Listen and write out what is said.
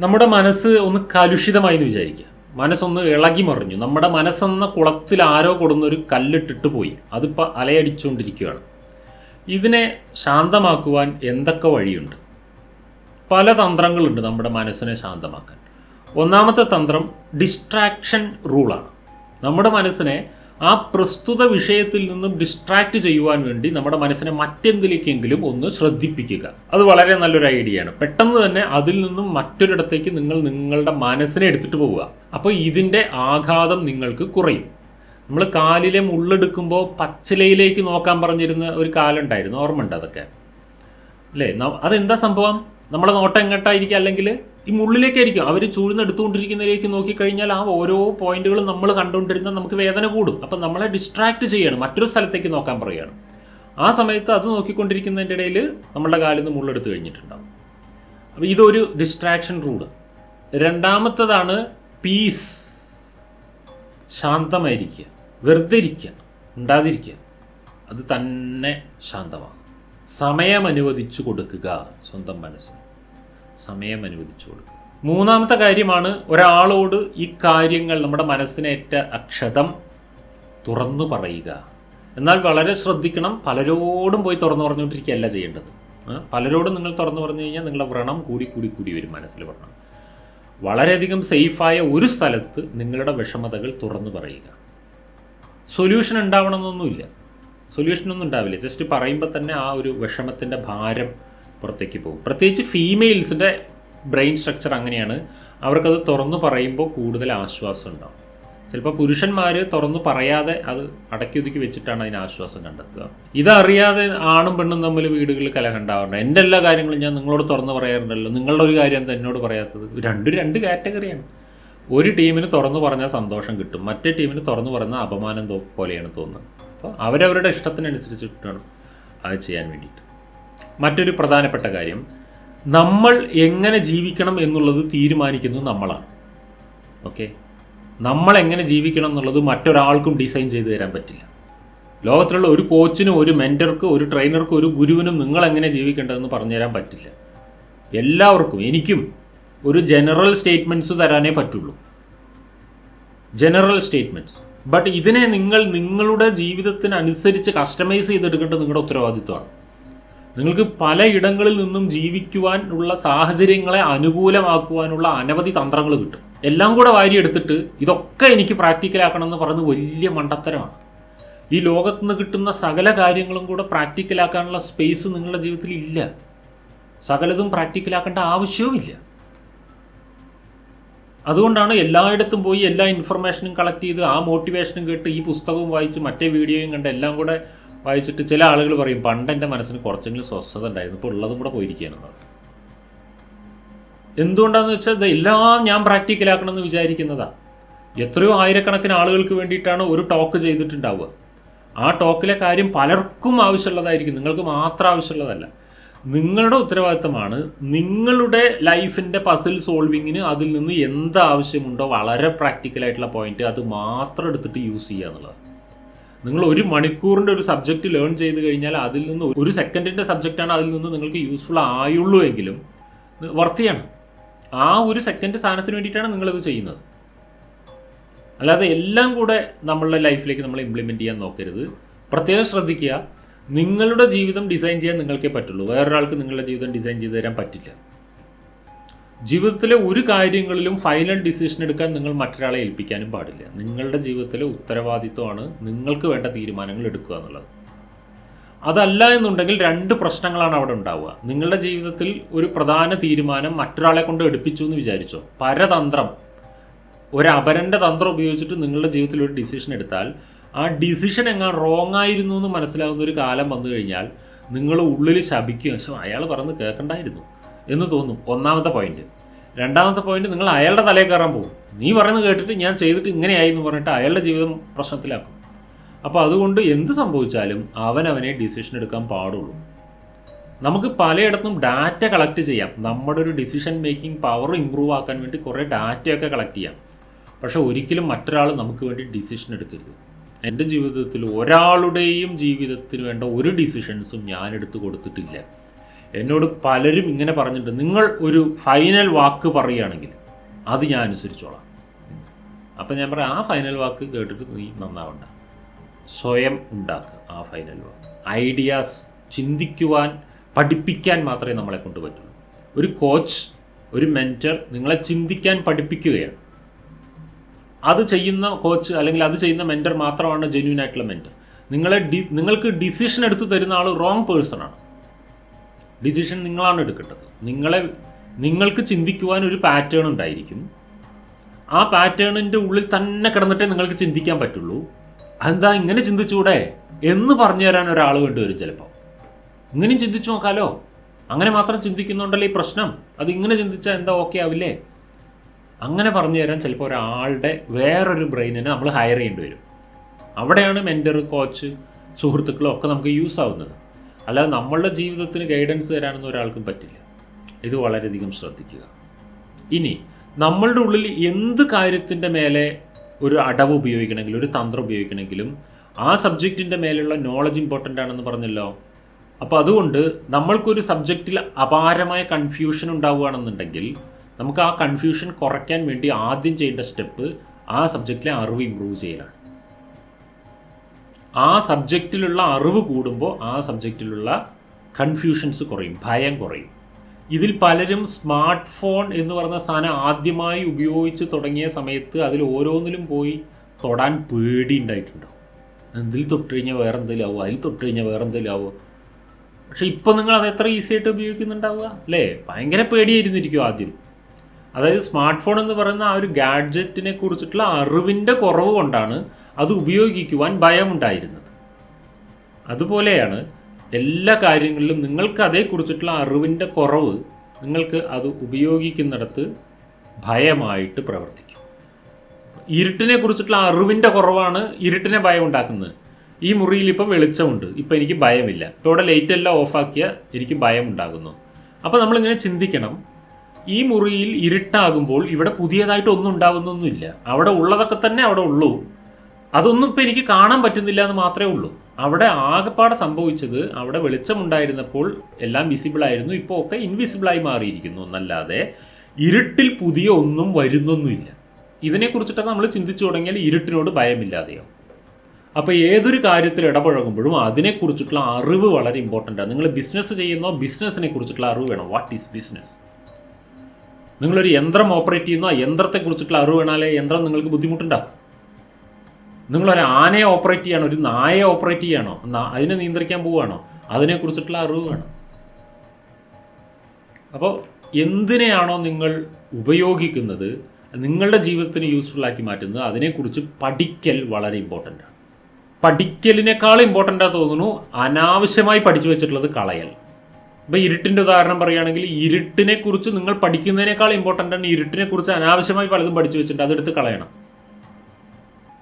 നമ്മുടെ മനസ്സ് ഒന്ന് കലുഷിതമായി എന്ന് വിചാരിക്കുക. മനസ്സൊന്ന് ഇളകി മറിഞ്ഞു. നമ്മുടെ മനസ്സെന്ന കുളത്തിൽ ആരോ കൊടുന്നൊരു കല്ലിട്ടിട്ട് പോയി. അതിപ്പോൾ അലയടിച്ചുകൊണ്ടിരിക്കുകയാണ് ഇതിനെ ശാന്തമാക്കുവാൻ എന്തൊക്കെ വഴിയുണ്ട്? പല തന്ത്രങ്ങളുണ്ട് നമ്മുടെ മനസ്സിനെ ശാന്തമാക്കാൻ. ഒന്നാമത്തെ തന്ത്രം ഡിസ്ട്രാക്ഷൻ റൂളാണ് നമ്മുടെ മനസ്സിനെ ആ പ്രസ്തുത വിഷയത്തിൽ നിന്നും ഡിസ്ട്രാക്ട് ചെയ്യുവാൻ വേണ്ടി നമ്മുടെ മനസ്സിനെ മറ്റെന്തിലേക്കെങ്കിലും ഒന്ന് ശ്രദ്ധിപ്പിക്കുക. അത് വളരെ നല്ലൊരു ഐഡിയ ആണ്. പെട്ടെന്ന് തന്നെ അതിൽ നിന്നും മറ്റൊരിടത്തേക്ക് നിങ്ങൾ നിങ്ങളുടെ മനസ്സിനെ എടുത്തിട്ട് പോവുക. അപ്പോൾ ഇതിന്റെ ആഘാതം നിങ്ങൾക്ക് കുറയും. നമ്മൾ കാലിലെ മുള്ളെടുക്കുമ്പോൾ പച്ചിലയിലേക്ക് നോക്കാൻ പറഞ്ഞിരുന്ന ഒരു കാലം ഉണ്ടായിരുന്നു ഓർമ്മ ഉണ്ട് അതൊക്കെ? അല്ലേ? അതെന്താ സംഭവം? നമ്മളെ നോട്ടം എങ്ങോട്ടായിരിക്കും അല്ലെങ്കിൽ ഈ മുള്ളിലേക്കായിരിക്കും. അവർ ചൂഴ്ന്നെടുത്തുകൊണ്ടിരിക്കുന്നതിലേക്ക് നോക്കിക്കഴിഞ്ഞാൽ ആ ഓരോ പോയിന്റുകളും നമ്മൾ കണ്ടുകൊണ്ടിരുന്ന നമുക്ക് വേദന കൂടും. അപ്പം നമ്മളെ ഡിസ്ട്രാക്ട് ചെയ്യണം. മറ്റൊരു സ്ഥലത്തേക്ക് നോക്കാൻ പറയുകയാണ്. ആ സമയത്ത് അത് നോക്കിക്കൊണ്ടിരിക്കുന്നതിന്റെ ഇടയിൽ നമ്മളുടെ കാലിൽ നിന്ന് മുള്ളെടുത്ത് കഴിഞ്ഞിട്ടുണ്ടാവും. അപ്പോൾ ഇതൊരു ഡിസ്ട്രാക്ഷൻ റൂൾ രണ്ടാമത്തതാണ് പീസ് ശാന്തമായിരിക്കുക. വെറുതെ ഇരിക്കുക. ഉണ്ടാതിരിക്കുക അത് തന്നെ ശാന്തമാകും. സമയം അനുവദിച്ചു കൊടുക്കുക. സ്വന്തം മനസ്സിന്. സമയം അനുവദിച്ചു കൊടുക്കുക മൂന്നാമത്തെ കാര്യമാണ് ഒരാളോട് ഈ കാര്യങ്ങൾ നമ്മുടെ മനസ്സിനേറ്റ അക്ഷതം തുറന്നു പറയുക. എന്നാൽ വളരെ ശ്രദ്ധിക്കണം പലരോടും പോയി തുറന്നു പറഞ്ഞുകൊണ്ടിരിക്കുകയല്ല ചെയ്യേണ്ടത്. പലരോടും നിങ്ങൾ തുറന്നു പറഞ്ഞു കഴിഞ്ഞാൽ നിങ്ങളുടെ വ്രണം കൂടി കൂടി കൂടി വരും മനസ്സിൽ വ്രണം. വളരെയധികം സേഫായ ഒരു സ്ഥലത്ത് നിങ്ങളുടെ വിഷമതകൾ തുറന്നു പറയുക. സൊല്യൂഷൻ ഉണ്ടാവണമെന്നൊന്നുമില്ല. സൊല്യൂഷനൊന്നും ഉണ്ടാവില്ല. ജസ്റ്റ് പറയുമ്പോൾ തന്നെ ആ ഒരു വിഷമത്തിന്റെ ഭാരം പുറത്തേക്ക് പോകും. പ്രത്യേകിച്ച് ഫീമെയിൽസിന്റെ ബ്രെയിൻ സ്ട്രക്ചർ അങ്ങനെയാണ്. അവർക്കത് തുറന്നു പറയുമ്പോൾ കൂടുതൽ ആശ്വാസം ഉണ്ടാവും. ചിലപ്പോൾ പുരുഷന്മാർ തുറന്നു പറയാതെ അത് അടക്കി ഒതുക്കി വെച്ചിട്ടാണ് അതിന് ആശ്വാസം കണ്ടെത്തുക. ഇതറിയാതെ ആണും പെണ്ണും തമ്മിൽ വീടുകളിൽ കലഹണ്ടാവാറുണ്ട് എന്റെ എല്ലാ കാര്യങ്ങളും ഞാൻ നിങ്ങളോട് തുറന്നു പറയാറുണ്ടല്ലോ. നിങ്ങളുടെ ഒരു കാര്യം എന്നോട് പറയാത്തത്? രണ്ടും രണ്ട് കാറ്റഗറിയാണ്. ഒരു ടീമിന് തുറന്നു പറഞ്ഞാൽ സന്തോഷം കിട്ടും. മറ്റേ ടീമിന് തുറന്നു പറഞ്ഞാൽ അപമാനം പോലെയാണ് തോന്നുന്നത്. അപ്പോൾ അവരവരുടെ ഇഷ്ടത്തിനനുസരിച്ചിട്ടാണ് അത് ചെയ്യാൻ വേണ്ടിയിട്ട്. മറ്റൊരു പ്രധാനപ്പെട്ട കാര്യം നമ്മൾ എങ്ങനെ ജീവിക്കണം എന്നുള്ളത് തീരുമാനിക്കുന്നത് നമ്മളാണ്. ഓക്കെ? നമ്മൾ എങ്ങനെ ജീവിക്കണം എന്നുള്ളത് മറ്റൊരാൾക്കും ഡിസൈൻ ചെയ്തു തരാൻ പറ്റില്ല. ലോകത്തിലുള്ള ഒരു കോച്ചിനും ഒരു മെന്റർക്കും ഒരു ട്രെയിനർക്കും ഒരു ഗുരുവിനും നിങ്ങൾ എങ്ങനെ ജീവിക്കേണ്ടതെന്ന് പറഞ്ഞു തരാൻ പറ്റില്ല. എല്ലാവർക്കും എനിക്കും ഒരു ജനറൽ സ്റ്റേറ്റ്മെന്റ്സ് തരാനേ പറ്റുള്ളൂ. ജനറൽ സ്റ്റേറ്റ്മെന്റ്സ് ബട്ട് ഇതിനെ നിങ്ങൾ നിങ്ങളുടെ ജീവിതത്തിനനുസരിച്ച് കസ്റ്റമൈസ് ചെയ്തെടുക്കേണ്ടത് നിങ്ങളുടെ ഉത്തരവാദിത്വമാണ്. നിങ്ങൾക്ക് പലയിടങ്ങളിൽ നിന്നും ജീവിക്കുവാൻ ഉള്ള സാഹചര്യങ്ങളെ അനുകൂലമാക്കുവാനുള്ള അനവധി തന്ത്രങ്ങൾ കിട്ടും. എല്ലാം കൂടെ വാരിയെടുത്തിട്ട് ഇതൊക്കെ എനിക്ക് പ്രാക്ടിക്കലാക്കണം എന്ന് പറഞ്ഞ് വലിയ മണ്ടത്തരമാണ്. ഈ ലോകത്ത് നിന്ന് കിട്ടുന്ന സകല കാര്യങ്ങളും കൂടെ പ്രാക്ടിക്കലാക്കാനുള്ള സ്പേസ് നിങ്ങളുടെ ജീവിതത്തിൽ ഇല്ല. സകലതും പ്രാക്ടിക്കലാക്കേണ്ട ആവശ്യവുമില്ല. അതുകൊണ്ടാണ് എല്ലായിടത്തും പോയി എല്ലാ ഇൻഫർമേഷനും കളക്ട് ചെയ്ത് ആ മോട്ടിവേഷനും കേട്ട് ഈ പുസ്തകവും വായിച്ച് മറ്റേ വീഡിയോയും കണ്ട് എല്ലാം കൂടെ വായിച്ചിട്ട് ചില ആളുകൾ പറയും പണ്ട് എന്റെ മനസ്സിന് കുറച്ചെങ്കിലും സ്വസ്ഥത ഉണ്ടായിരുന്നു. ഇപ്പോൾ ഉള്ളതും കൂടെ പോയിരിക്കുകയാണ്. എന്തുകൊണ്ടാണെന്ന് വെച്ചാൽ ഇതെല്ലാം ഞാൻ ഞാൻ പ്രാക്ടിക്കലാക്കണമെന്ന് വിചാരിക്കുന്നതാ. എത്രയോ ആയിരക്കണക്കിന് ആളുകൾക്ക് വേണ്ടിയിട്ടാണ് ഒരു ടോക്ക് ചെയ്തിട്ടുണ്ടാവുക. ആ ടോക്കിലെ കാര്യം പലർക്കും ആവശ്യമുള്ളതായിരിക്കും. നിങ്ങൾക്ക് മാത്രം ആവശ്യമുള്ളതല്ല. നിങ്ങളുടെ ഉത്തരവാദിത്തമാണ് നിങ്ങളുടെ ലൈഫിന്റെ പസിൽ സോൾവിങ്ങിന് അതിൽ നിന്ന് എന്ത് ആവശ്യമുണ്ടോ വളരെ പ്രാക്ടിക്കലായിട്ടുള്ള പോയിന്റ് അത് മാത്രം എടുത്തിട്ട് യൂസ് ചെയ്യുക എന്നുള്ളത്. നിങ്ങൾ ഒരു മണിക്കൂറിന്റെ ഒരു സബ്ജക്റ്റ് ലേൺ ചെയ്ത് കഴിഞ്ഞാൽ അതിൽ നിന്ന് ഒരു സെക്കൻഡിന്റെ സബ്ജക്റ്റാണ് അതിൽ നിന്ന് നിങ്ങൾക്ക് യൂസ്ഫുൾ ആയുള്ളൂ എങ്കിലും വർത്തിയാണ് ആ ഒരു സെക്കൻഡ് സാധനത്തിന് വേണ്ടിയിട്ടാണ് നിങ്ങളിത് ചെയ്യുന്നത്. അല്ലാതെ എല്ലാം കൂടെ നമ്മളുടെ ലൈഫിലേക്ക് നമ്മൾ ഇംപ്ലിമെന്റ് ചെയ്യാൻ നോക്കരുത്. പ്രത്യേകം ശ്രദ്ധിക്കുക. നിങ്ങളുടെ ജീവിതം ഡിസൈൻ ചെയ്യാൻ നിങ്ങൾക്കേ പറ്റുള്ളൂ. വേറൊരാൾക്ക് നിങ്ങളുടെ ജീവിതം ഡിസൈൻ ചെയ്ത് തരാൻ പറ്റില്ല. ജീവിതത്തിലെ ഒരു കാര്യങ്ങളിലും ഫൈനൽ ഡിസിഷൻ എടുക്കാൻ നിങ്ങൾ മറ്റൊരാളെ ഏൽപ്പിക്കാനും പാടില്ല. നിങ്ങളുടെ ജീവിതത്തിലെ ഉത്തരവാദിത്വമാണ് നിങ്ങൾക്ക് വേണ്ട തീരുമാനങ്ങൾ എടുക്കുക എന്നുള്ളത്. അതല്ല എന്നുണ്ടെങ്കിൽ രണ്ട് പ്രശ്നങ്ങളാണ് അവിടെ ഉണ്ടാവുക. നിങ്ങളുടെ ജീവിതത്തിൽ ഒരു പ്രധാന തീരുമാനം മറ്റൊരാളെ കൊണ്ട് എടുപ്പിച്ചു എന്ന് വിചാരിച്ചോ? പരതന്ത്രം. ഒരു തന്ത്രം ഉപയോഗിച്ചിട്ട് നിങ്ങളുടെ ജീവിതത്തിൽ ഒരു ഡിസിഷൻ എടുത്താൽ ആ ഡിസിഷൻ എങ്ങാൻ റോങ് ആയിരുന്നു എന്ന് മനസ്സിലാകുന്ന ഒരു കാലം വന്നു കഴിഞ്ഞാൽ നിങ്ങൾ ഉള്ളിൽ ശപിക്കും അയാൾ പറഞ്ഞ് കേൾക്കണ്ടായിരുന്നു. എന്ന് തോന്നും ഒന്നാമത്തെ പോയിന്റ് രണ്ടാമത്തെ പോയിന്റ് നിങ്ങൾ അയാളുടെ തലയിൽ കയറാൻ പോകും. നീ പറയുന്നത് കേട്ടിട്ട് ഞാൻ ചെയ്തിട്ട് ഇങ്ങനെയായി എന്ന് പറഞ്ഞിട്ട് അയാളുടെ ജീവിതം പ്രശ്നത്തിലാക്കും. അപ്പോൾ അതുകൊണ്ട് എന്ത് സംഭവിച്ചാലും അവനവനെ ഡിസിഷൻ എടുക്കാൻ പാടുള്ളൂ. നമുക്ക് പലയിടത്തും ഡാറ്റ കളക്ട് ചെയ്യാം. നമ്മുടെ ഒരു ഡിസിഷൻ മേക്കിംഗ് പവർ ഇമ്പ്രൂവ് ആക്കാൻ വേണ്ടി കുറേ ഡാറ്റയൊക്കെ കളക്ട് ചെയ്യാം. പക്ഷേ ഒരിക്കലും മറ്റൊരാൾ നമുക്ക് വേണ്ടി ഡിസിഷൻ എടുക്കരുത്. എന്റെ ജീവിതത്തിൽ ഒരാളുടെയും ജീവിതത്തിന് വേണ്ട ഒരു ഡിസിഷൻസും ഞാൻ എടുത്തു കൊടുത്തിട്ടില്ല. എന്നോട് പലരും ഇങ്ങനെ പറഞ്ഞിട്ടുണ്ട്. നിങ്ങൾ ഒരു ഫൈനൽ വാക്ക് പറയുകയാണെങ്കിൽ അത് ഞാൻ അനുസരിച്ചോളാം. അപ്പം ഞാൻ പറയാം ആ ഫൈനൽ വാക്ക് കേട്ടിട്ട് നീ നന്നാവണ്ട. സ്വയം ഉണ്ടാക്കുക ആ ഫൈനൽ വാക്ക്. ഐഡിയാസ് ചിന്തിക്കുവാൻ പഠിപ്പിക്കാൻ മാത്രമേ നമ്മളെ കൊണ്ട് പറ്റുള്ളൂ. ഒരു കോച്ച് ഒരു മെന്റർ നിങ്ങളെ ചിന്തിക്കാൻ പഠിപ്പിക്കുകയാണ്. അത് ചെയ്യുന്ന കോച്ച് അല്ലെങ്കിൽ അത് ചെയ്യുന്ന മെന്റർ മാത്രമാണ് ജെന്യൂൻ ആയിട്ടുള്ള മെന്റർ നിങ്ങളെ നിങ്ങൾക്ക് ഡിസിഷൻ എടുത്തു തരുന്ന ആൾ റോങ് പേഴ്സൺ ആണ്. ഡിസിഷൻ നിങ്ങളാണ് എടുക്കേണ്ടത്. നിങ്ങളെ നിങ്ങൾക്ക് ചിന്തിക്കുവാൻ ഒരു പാറ്റേൺ ഉണ്ടായിരിക്കും. ആ പാറ്റേണിന്റെ ഉള്ളിൽ തന്നെ കിടന്നിട്ടേ നിങ്ങൾക്ക് ചിന്തിക്കാൻ പറ്റുള്ളൂ. എന്താ ഇങ്ങനെ ചിന്തിച്ചൂടെ എന്ന് പറഞ്ഞു തരാൻ ഒരാൾ വേണ്ടി വരും ചിലപ്പോൾ ഇങ്ങനെയും ചിന്തിച്ചു നോക്കാലോ. അങ്ങനെ മാത്രം ചിന്തിക്കുന്നുണ്ടല്ലോ ഈ പ്രശ്നം. അത് ഇങ്ങനെ ചിന്തിച്ചാൽ എന്താ ഓക്കെ ആവില്ലേ? അങ്ങനെ പറഞ്ഞു തരാൻ ചിലപ്പോൾ ഒരാളുടെ വേറൊരു ബ്രെയിനിനെ നമ്മൾ ഹയർ ചെയ്യേണ്ടി വരും. അവിടെയാണ് മെന്റർ കോച്ച് സുഹൃത്തുക്കളും ഒക്കെ നമുക്ക് യൂസ് ആവുന്നത്. അല്ലാതെ നമ്മളുടെ ജീവിതത്തിന് ഗൈഡൻസ് തരാനൊന്നും ഒരാൾക്കും പറ്റില്ല. ഇത് വളരെയധികം ശ്രദ്ധിക്കുക. ഇനി നമ്മളുടെ ഉള്ളിൽ എന്ത് കാര്യത്തിന്റെ മേലെ ഒരു അടവ് ഉപയോഗിക്കണമെങ്കിലും ഒരു തന്ത്രം ഉപയോഗിക്കണമെങ്കിലും ആ സബ്ജക്റ്റിന്റെ മേലുള്ള നോളജ് ഇമ്പോർട്ടന്റ് ആണെന്ന് പറഞ്ഞല്ലോ. അപ്പോൾ അതുകൊണ്ട് നമ്മൾക്കൊരു സബ്ജക്റ്റിൽ അപാരമായ കൺഫ്യൂഷൻ ഉണ്ടാവുകയാണെന്നുണ്ടെങ്കിൽ നമുക്ക് ആ കൺഫ്യൂഷൻ കുറയ്ക്കാൻ വേണ്ടി ആദ്യം ചെയ്യേണ്ട സ്റ്റെപ്പ് ആ സബ്ജക്റ്റിലെ അറിവ് ഇമ്പ്രൂവ് ചെയ്യലാണ്. ആ സബ്ജക്റ്റിലുള്ള അറിവ് കൂടുമ്പോൾ ആ സബ്ജക്റ്റിലുള്ള കൺഫ്യൂഷൻസ് കുറയും ഭയം കുറയും. ഇതിൽ പലരും സ്മാർട്ട് ഫോൺ എന്ന് പറയുന്ന സാധനം ആദ്യമായി ഉപയോഗിച്ച് തുടങ്ങിയ സമയത്ത് അതിൽ ഓരോന്നിലും പോയി തൊടാൻ പേടി ഉണ്ടായിട്ടുണ്ടാവും. ഇതിൽ തൊട്ട് കഴിഞ്ഞാൽ വേറെ എന്തെങ്കിലും ആവുമോ അതിൽ തൊട്ട് കഴിഞ്ഞാൽ വേറെ എന്തെങ്കിലും ആവുമോ പക്ഷെ ഇപ്പോൾ നിങ്ങൾ അത് എത്ര ഈസി ആയിട്ട് ഉപയോഗിക്കുന്നുണ്ടാവുക? അല്ലേ? ഭയങ്കര പേടിയായിരുന്നിരിക്കും ആദ്യം. അതായത് സ്മാർട്ട് ഫോൺ എന്ന് പറയുന്ന ആ ഒരു ഗാഡ്ജറ്റിനെ കുറിച്ചിട്ടുള്ള അറിവിന്റെ കുറവ് കൊണ്ടാണ് അത് ഉപയോഗിക്കുവാൻ ഭയമുണ്ടായിരുന്നത്. അതുപോലെയാണ് എല്ലാ കാര്യങ്ങളിലും നിങ്ങൾക്ക് അതേക്കുറിച്ചിട്ടുള്ള അറിവിന്റെ കുറവ് നിങ്ങൾക്ക് അത് ഉപയോഗിക്കുന്നിടത്ത് ഭയമായിട്ട് പ്രവർത്തിക്കും. ഇരുട്ടിനെ കുറിച്ചിട്ടുള്ള അറിവിന്റെ കുറവാണ് ഇരുട്ടിനെ ഭയം ഉണ്ടാക്കുന്നത്. ഈ മുറിയിൽ ഇപ്പോൾ വെളിച്ചമുണ്ട് ഇപ്പോൾ എനിക്ക് ഭയമില്ല. ഇപ്പോൾ ഇവിടെ ലൈറ്റ് എല്ലാം ഓഫാക്കിയാൽ എനിക്ക് ഭയം ഉണ്ടാകുന്നു അപ്പോൾ നമ്മളിങ്ങനെ ചിന്തിക്കണം ഈ മുറിയിൽ ഇരുട്ടാകുമ്പോൾ ഇവിടെ പുതിയതായിട്ട് ഒന്നും ഉണ്ടാകുന്നൊന്നുമില്ല. അവിടെ ഉള്ളതൊക്കെ തന്നെ അവിടെ ഉള്ളൂ. അതൊന്നും ഇപ്പം എനിക്ക് കാണാൻ പറ്റുന്നില്ല എന്ന് മാത്രമേ ഉള്ളൂ. അവിടെ ആകെപ്പാടെ സംഭവിച്ചത് അവിടെ വെളിച്ചമുണ്ടായിരുന്നപ്പോൾ എല്ലാം വിസിബിൾ ആയിരുന്നു. ഇപ്പോൾ ഒക്കെ ഇൻവിസിബിളായി മാറിയിരിക്കുന്നു എന്നല്ലാതെ ഇരുട്ടിൽ പുതിയ ഒന്നും വരുന്നൊന്നുമില്ല. ഇതിനെക്കുറിച്ചിട്ടൊക്കെ നമ്മൾ ചിന്തിച്ചു തുടങ്ങിയാൽ ഇരുട്ടിനോട് ഭയമില്ലാതെയാവും. അപ്പോൾ ഏതൊരു കാര്യത്തിൽ ഇടപഴകുമ്പോഴും അതിനെക്കുറിച്ചിട്ടുള്ള അറിവ് വളരെ ഇമ്പോർട്ടന്റ് ആണ്. നിങ്ങൾ ബിസിനസ് ചെയ്യുന്നോ ബിസിനസ്സിനെ കുറിച്ചിട്ടുള്ള അറിവ് വേണം? വാട്ട് ഈസ് ബിസിനസ് നിങ്ങളൊരു യന്ത്രം ഓപ്പറേറ്റ് ചെയ്യുന്നോ ആ യന്ത്രത്തെക്കുറിച്ചിട്ടുള്ള അറിവ് വേണാലേ യന്ത്രം നിങ്ങൾക്ക് ബുദ്ധിമുട്ടുണ്ടാക്കും? നിങ്ങളൊരു ആനയെ ഓപ്പറേറ്റ് ചെയ്യണോ ഒരു നായയെ ഓപ്പറേറ്റ് ചെയ്യണോ? അതിനെ നിയന്ത്രിക്കാൻ പോവുകയാണോ? അതിനെക്കുറിച്ചിട്ടുള്ള അറിവ് വേണം. അപ്പോൾ എന്തിനെയാണോ നിങ്ങൾ ഉപയോഗിക്കുന്നത് നിങ്ങളുടെ ജീവിതത്തിന് യൂസ്ഫുൾ ആക്കി മാറ്റുന്നത് അതിനെക്കുറിച്ച് പഠിക്കൽ വളരെ ഇമ്പോർട്ടന്റ് ആണ്. പഠിക്കലിനേക്കാൾ ഇമ്പോർട്ടന്റ് ആ തോന്നുന്നു അനാവശ്യമായി പഠിച്ചു വെച്ചിട്ടുള്ളത് കളയൽ. ഇപ്പം ഇരുട്ടിന്റെ ഉദാഹരണം പറയുകയാണെങ്കിൽ ഇരുട്ടിനെക്കുറിച്ച് നിങ്ങൾ പഠിക്കുന്നതിനേക്കാൾ ഇമ്പോർട്ടന്റ് ആണ് ഇരുട്ടിനെക്കുറിച്ച് അനാവശ്യമായി പലതും പഠിച്ചു വെച്ചിട്ടുണ്ട് അതെടുത്ത് കളയണം.